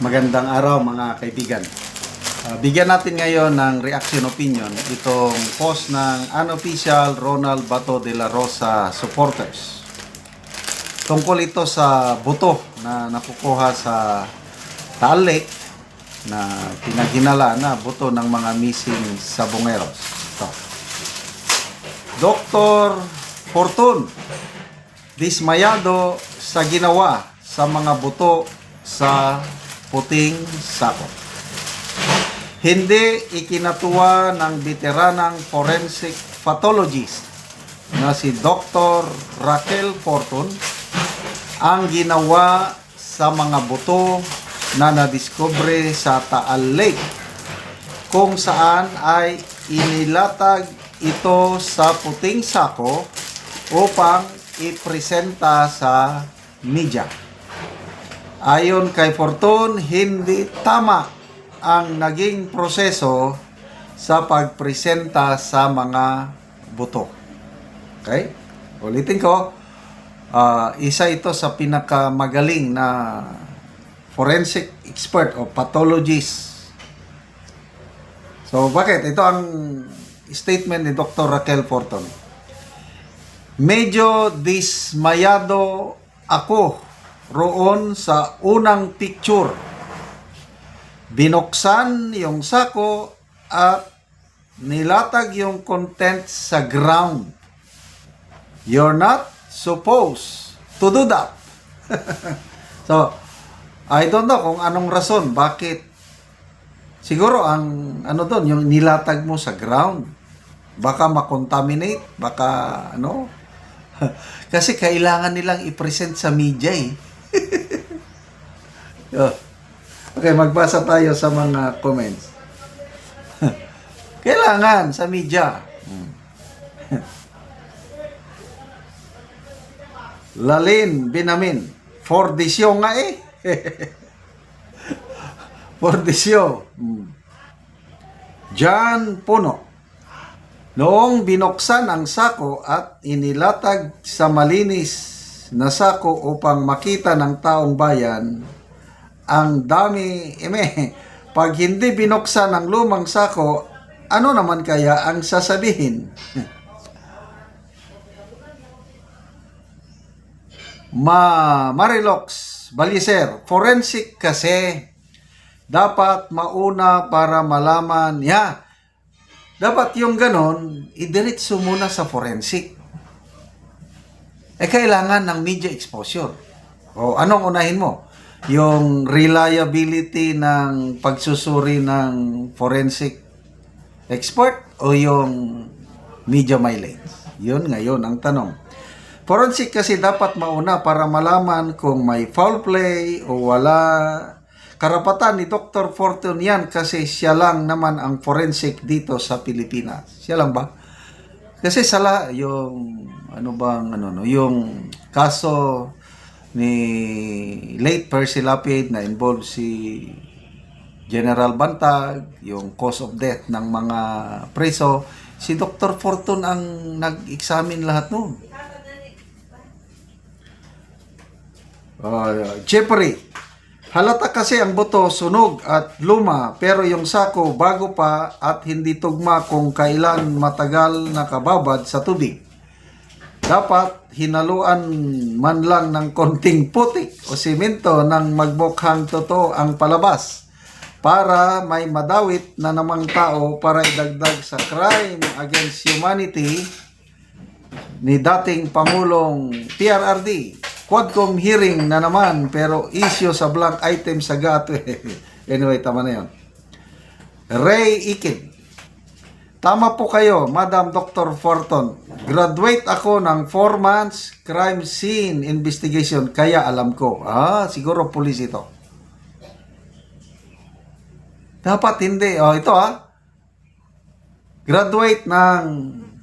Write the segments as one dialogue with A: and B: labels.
A: Magandang araw mga kaibigan. Ah, bigyan natin ngayon ng reaction opinion itong post ng unofficial Ronald Bato de la Rosa supporters. Tungkol ito sa buto na nakukuha sa Taal na pinaghinala na buto ng mga missing sabongeros. Ito. Dr. Fortun, dismayado sa ginawa sa mga buto sa puting sako. Hindi ikinatuwa ng veteranang forensic pathologist na si Dr. Raquel Fortun ang ginawa sa mga buto na nadiskubre sa Taal Lake kung saan ay inilatag ito sa puting sako upang ipresenta sa media. Ayon kay Fortun, hindi tama ang naging proseso sa pagpresenta sa mga buto. Okay? Ulitin ko, ah, isa ito sa pinakamagaling na forensic expert o pathologist. So, bakit? Ito ang statement ni Dr. Raquel Fortun. Medyo dismayado ako roon sa unang picture. Binuksan yung sako at nilatag yung content sa ground. You're not supposed to do that. so, I don't know kung anong rason, bakit siguro ang ano doon, yung nilatag mo sa ground. Baka makontaminate, baka ano. Kasi kailangan nilang i-present sa media eh. Oh. Okay, magbasa tayo sa mga comments. Kailangan sa media. Hmm. Lalin Binamin. For the show nga eh. For the show. Hmm. John Puno. Noong binuksan ang sako at inilatag sa malinis na sako upang makita ng taong bayan, ang dami, eme, pag hindi binuksan ang lumang sako, ano naman kaya ang sasabihin? Ma Marilox Baliser, forensic kasi dapat mauna para malaman, ya, dapat yung ganon, idiretso muna sa forensic. Eh, kailangan ng media exposure. O, anong unahin mo? Yung reliability ng pagsusuri ng forensic expert o yung media mileage? Yun ngayon ang tanong. Forensic kasi dapat mauna para malaman kung may foul play o wala. Karapatan ni Dr. Fortune yan kasi siya lang naman ang forensic dito sa Pilipinas. Siya lang ba? Kasi sala yung ano bang ano no, yung kaso ni late Percy Lapid na involved si General Bantag, yung cause of death ng mga preso, si Dr. Fortune ang nag-examine lahat noon. Uh, Jeffrey, halata kasi ang buto sunog at luma pero yung sako bago pa at hindi tugma kung kailan matagal nakababad sa tubig. Dapat hinaluan man lang ng konting putik o simento nang magmukhang totoo ang palabas para may madawit na namang tao para idagdag sa crime against humanity ni dating Pangulong PRRD. Quadcom hearing na naman pero issue sa blank item sa gato. anyway, tama na yun. Ray Ikin. Tama po kayo, Madam Dr. Forton. Graduate ako ng 4 months crime scene investigation kaya alam ko. Ah, siguro pulis ito. Dapat hindi. Oh, ito ah. Graduate ng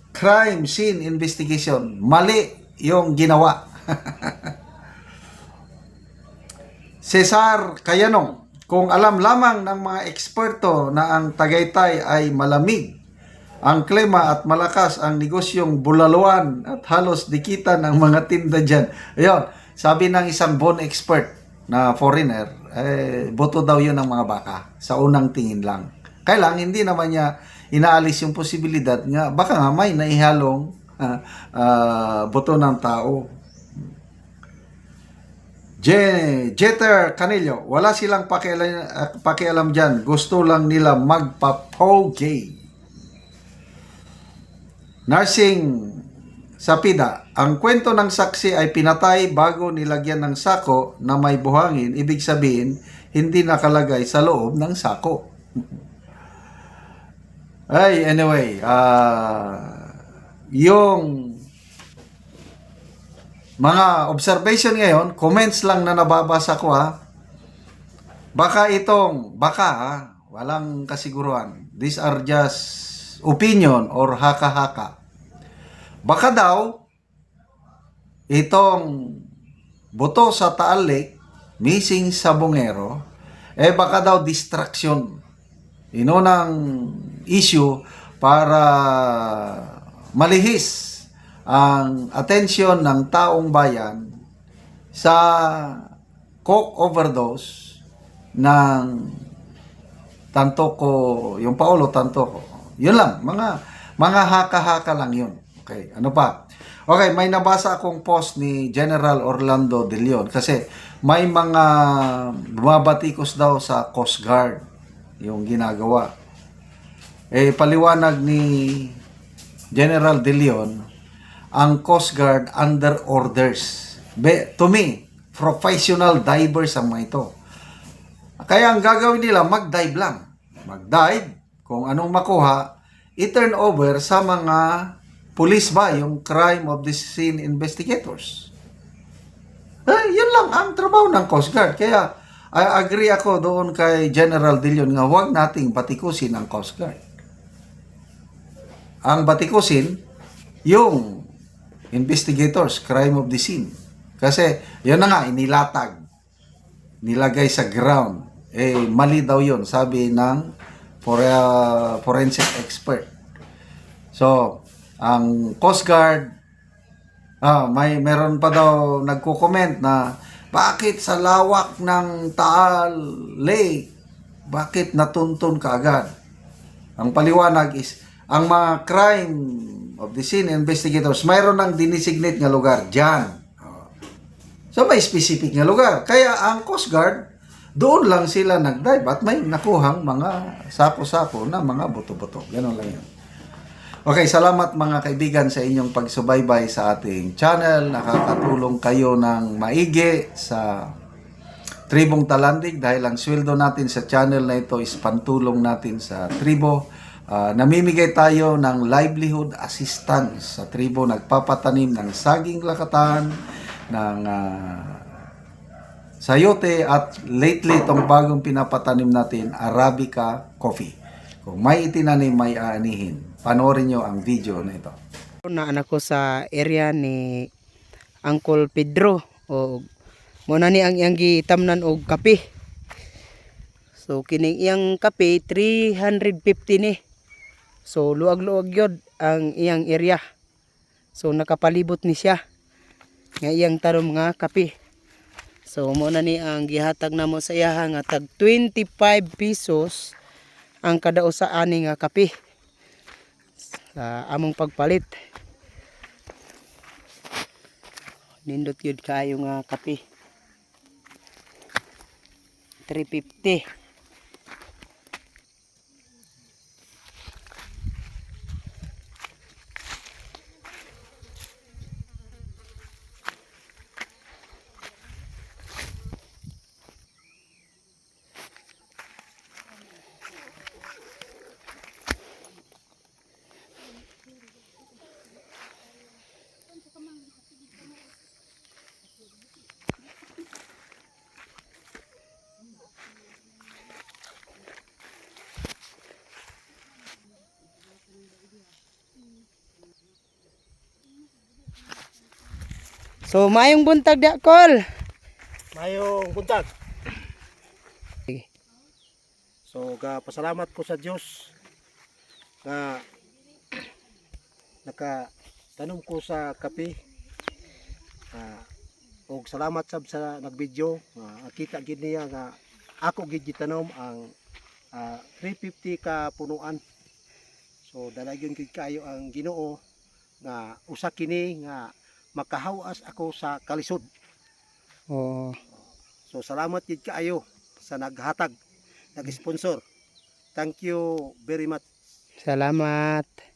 A: crime scene investigation. Mali yung ginawa. Cesar Cayanong, kung alam lamang ng mga eksperto na ang Tagaytay ay malamig, ang klima at malakas ang negosyong bulaluan at halos dikita ng mga tinda dyan. Ayun, sabi ng isang bone expert, na foreigner, eh, boto daw yun ng mga baka sa unang tingin lang. Kaya lang, hindi naman niya inaalis yung posibilidad nga, baka nga may naihalong ah, ah, boto ng tao. Je, Jeter Canillo, wala silang pakialam, ah, pakialam dyan. Gusto lang nila magpa-poge. Nursing sa PIDA, ang kwento ng saksi ay pinatay bago nilagyan ng sako na may buhangin. Ibig sabihin, hindi nakalagay sa loob ng sako. ay, anyway, ah yung mga observation ngayon, comments lang na nababasa ko ha. Baka itong, baka ha, walang kasiguruhan. These are just opinion or haka-haka. Baka daw, itong buto sa Taal Lake, missing sa Bungero, eh baka daw distraction. Inunang issue para malihis ang atensyon ng taong bayan sa coke overdose ng Tantoko, yung Paolo Tantoko. Yun lang, mga mga haka-haka lang yun. Okay, ano pa? Okay, may nabasa akong post ni General Orlando De Leon kasi may mga bumabatikos daw sa Coast Guard yung ginagawa. Eh, paliwanag ni General De Leon, ang Coast Guard under orders. Be, to me, professional divers ang mga ito. Kaya ang gagawin nila, mag-dive lang. Mag-dive, kung anong makuha, i-turn over sa mga police ba, yung crime of the scene investigators. Eh, yun lang ang trabaho ng Coast Guard. Kaya, I agree ako doon kay General De Leon nga huwag nating batikusin ang Coast Guard. Ang batikusin, yung investigators, crime of the scene. Kasi, yun na nga, inilatag nilagay sa ground, eh mali daw yun, sabi ng for, uh, forensic expert. So, ang Coast Guard, ah, may meron pa daw nagko-comment na bakit sa lawak ng Taal Lake, bakit natuntun ka agad? Ang paliwanag is, ang mga crime of the scene investigators, mayroon ng dinesignate nga lugar, dyan. Oh. So may specific na lugar. Kaya ang Coast Guard, doon lang sila nag-dive at may nakuhang mga sako-sako na mga buto-buto. Ganun lang yun. Okay, salamat mga kaibigan sa inyong pagsubaybay sa ating channel. Nakakatulong kayo ng maigi sa Tribong Talandig dahil ang sweldo natin sa channel na ito is pantulong natin sa tribo. Ah, namimigay tayo ng livelihood assistance sa tribo nagpapatanim ng saging lakatan, ng ah, sayote at lately itong bagong pinapatanim natin, Arabica coffee. Kung may itinanim, may aanihin. Panoorin nyo ang video na ito.
B: na anak ko sa area ni Uncle Pedro o muna ni ang iyang gitamnan og kape. So kining iyang kape 350 ni. So luag-luag yod ang iyang area. So nakapalibot ni siya nga iyang tarom nga kape. So muna ni ang gihatag namo sa iya nga tag 25 pesos ang kada usa ani nga kape sa among pagpalit. Nindot yun kayo nga kape. 350. So mayong buntag da kol.
C: Mayong buntag. So, ga pasalamat ko sa Dios nga naka tanom ko sa kape. Ah, Og salamat sab sa nagvideo. Uh, kita gid niya nga ako gid gitanom ang ah, 350 ka punuan. So dalagyon gid kayo ang Ginoo nga usa kini nga makahawas ako sa kalisod.
B: Oo.
C: So salamat gid kaayo sa naghatag, nag-sponsor. Thank you very much.
B: Salamat.